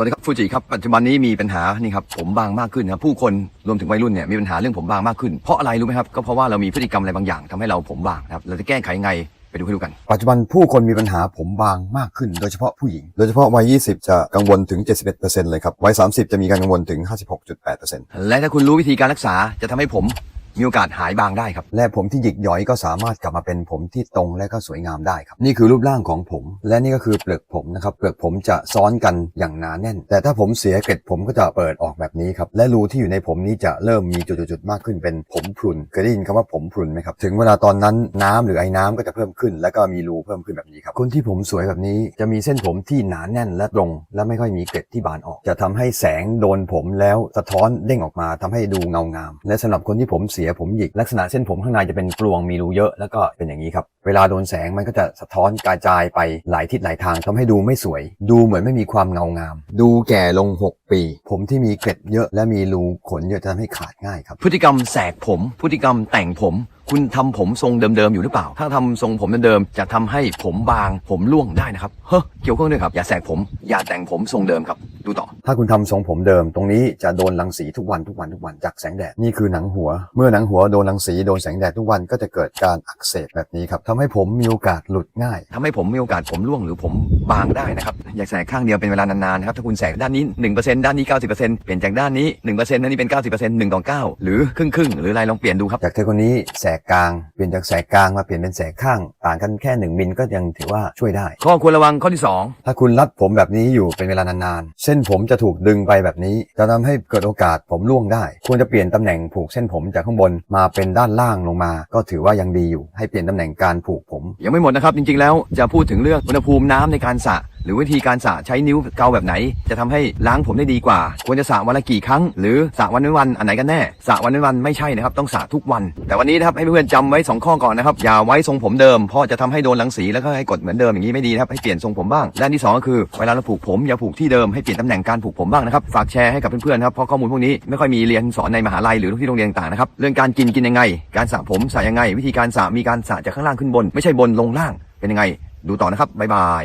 วัสดีครับฟูจิครับปัจจุบันนี้มีปัญหานี่ครับผมบางมากขึ้นนะครับผู้คนรวมถึงวัยรุ่นเนี่ยมีปัญหาเรื่องผมบางมากขึ้นเพราะอะไรรู้ไหมครับก็เพราะว่าเรามีพฤติกรรมอะไรบางอย่างทำให้เราผมบางนะครับเราจะแก้ไขยังไงไปดูให้ดูกัน ปัจจุบันผู้คนมีปัญหาผมบางมากขึ้น โดยเฉพาะผู้หญิง โดยเฉพาะวัย 20 จะกังวลถึง 71%เลยครับวัย 30 จะมีการกังวลถึง 56.8%และถ้าคุณรู้วิธีการรักษาจะทำให้ผม มีโอกาสหายบางได้ครับ และผมที่หยิกหย่อยก็สามารถกลับมาเป็นผมที่ตรงและก็สวยงามได้ครับ นี่คือรูปร่างของผม และนี่ก็คือเปลือกผมนะครับ เปลือกผมจะซ้อนกันอย่างหนาแน่น แต่ถ้าผมเสียเกล็ดผมก็จะเปิดออกแบบนี้ครับ และรูที่อยู่ในผมนี้จะเริ่มมีจุดๆๆมากขึ้นเป็นผมพรุนเคยได้ยินคำว่าผมพรุนไหมครับ ถึงเวลาตอนนั้นน้ำหรือไอ้น้ำก็จะเพิ่มขึ้น แล้วก็มีรูเพิ่มขึ้นแบบนี้ครับ คนที่ผมสวยแบบนี้จะมีเส้นผมที่หนาแน่นและตรง และไม่ค่อยมีเกล็ดที่บานออก จะทำให้แสงโดนผมแล้วสะท้อนเด้งออกมาทำให้ดูเงางาม และสำหรับคนที่ผมเสียผมหยิกลักษณะเส้นผมข้างในจะเป็นกลวงมีรูเยอะแล้วก็เป็นอย่างนี้ครับ เวลาโดนแสงมันก็จะสะท้อนกระจายไปหลายทิศหลายทางทำให้ดูไม่สวย ดูเหมือนไม่มีความเงางาม ดูแก่ลง 6 ปี ผมที่มีเกล็ดเยอะและมีรูขนเยอะจะทำให้ขาดง่ายครับ พฤติกรรมแสกผม พฤติกรรมแต่งผมคุณทำผมทรงเดิมๆอยู่หรือเปล่า ถ้าทำทรงผมเดิมๆจะทำให้ผมบางผมร่วงได้นะครับ เฮ้อเกี่ยวข้องด้วยครับ อย่าแสกผม อย่าแต่งผมทรงเดิมครับ ดูต่อ ถ้าคุณทำทรงผมเดิม ตรงนี้จะโดนรังสีทุกวันทุกวันทุกวันจากแสงแดดนี่คือหนังหัว เมื่อหนังหัวโดนรังสีโดนแสงแดดทุกวันก็จะเกิดการอักเสบแบบนี้ครับทำให้ผมมีโอกาสหลุดง่ายทำให้ผมมีโอกาสผมร่วงหรือผมบางได้นะครับอย่าแสกข้างเดียวเป็นเวลานานๆนะครับถ้าคุณแสกด้านนี้ 1%ด้านนี้ 90%เปลี่ยนจากด้านนี้ 1%ด้านนี้เป็น 90% 1ต่อ9หรือครึ่งๆหรืออะไรลองเปลี่ยนดูครับจากเธอคนนี้แสกกลางเปลี่ยนจากแสกกลางมาเปลี่ยนเป็นแสกข้างต่างกันแค่1มิลก็ยังถือว่าช่วยได้ข้อควรระวังข้อที่ถ้าคุณรัดผมแบบนี้อยู่เป็นเวลานานๆเส้นผมจะถูกดึงไปแบบนี้ จะทำให้เกิดโอกาสผมร่วงได้ ควรจะเปลี่ยนตำแหน่งผูกเส้นผมจากข้างบนมาเป็นด้านล่างลงมา ก็ถือว่ายังดีอยู่ ให้เปลี่ยนตำแหน่งการผูกผม ยังไม่หมดนะครับ จริงๆแล้วจะพูดถึงเรื่องอุณหภูมิน้ำในการสระ รือวิธีการสระใช้นิ้วเกาแบบไหน จะทำให้ล้างผมได้ดีกว่า ควรจะสระวันละกี่ครั้ง หรือสระวันเว้นวันอันไหนกันแน่สระวันเว้นวันไม่ใช่นะครับต้องสระทุกวัน แต่วันนี้นะครับให้เพื่อนๆจำไว้สองข้อก่อนนะครับอย่าไว้ทรงผมเดิมเพราะจะทำให้โดนรังสีแล้วก็ให้กดเหมือนเดิมอย่างนี้ไม่ดีนะครับให้เปลี่ยนทรงผมบ้างและอันที่สองก็คือเวลาเราผูกผมอย่าผูกที่เดิมให้เปลี่ยนตำแหน่งการผูกผมบ้างนะครับฝากแชร์ให้กับเพื่อนๆนครับเพราะข้อมูลพวกนี้ไม่ค่อยมีเรียนสอนในมหาลัยหรือที่โรงเรียนต่างนะครับเรื่องการกินกินยังไง การสระผมสระยังไง วิธีการสระมีการสระจากข้างล่างขึ้นบน ไม่ใช่บนลงล่างเป็นยังไง ดูต่อนะครับบ๊ายบาย